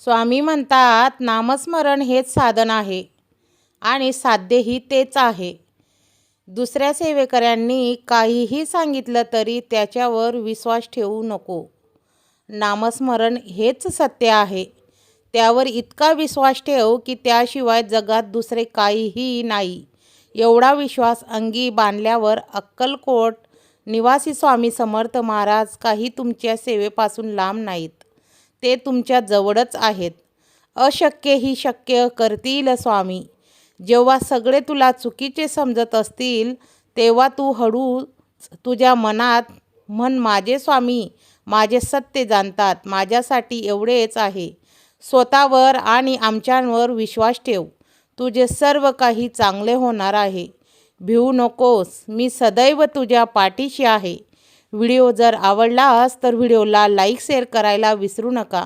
स्वामी म्हणतात नामस्मरण हेच साधन आहे आणि साध्यही तेच आहे. दुसऱ्या सेवेकऱ्यांनी काहीही सांगितलं तरी त्याच्यावर विश्वास ठेवू नको. नामस्मरण हेच सत्य आहे. त्यावर इतका विश्वास ठेव की त्याशिवाय जगात दुसरे काहीही नाही. एवढा विश्वास अंगी बांधल्यावर अक्कलकोट निवासी स्वामी समर्थ महाराज काही तुमच्या सेवेपासून लांब नाहीत. ते तुमच्या जवळच आहेत. अशक्य ही शक्य करतील स्वामी. जेव्हा सगळे तुला चुकीचे समजत असतील तेव्हा तू हळूच तुझ्या मनात म्हण माझे स्वामी माझे सत्य जाणतात माझ्यासाठी एवढेच आहे. स्वतःवर आणि आमच्यांवर विश्वास ठेव. तुझे सर्व काही चांगले होणार आहे. भिवू नकोस. मी सदैव तुझ्या पाठीशी आहे. व्हिडिओ जर आवडलास तर व्हिडिओला लाईक शेअर करायला विसरू नका.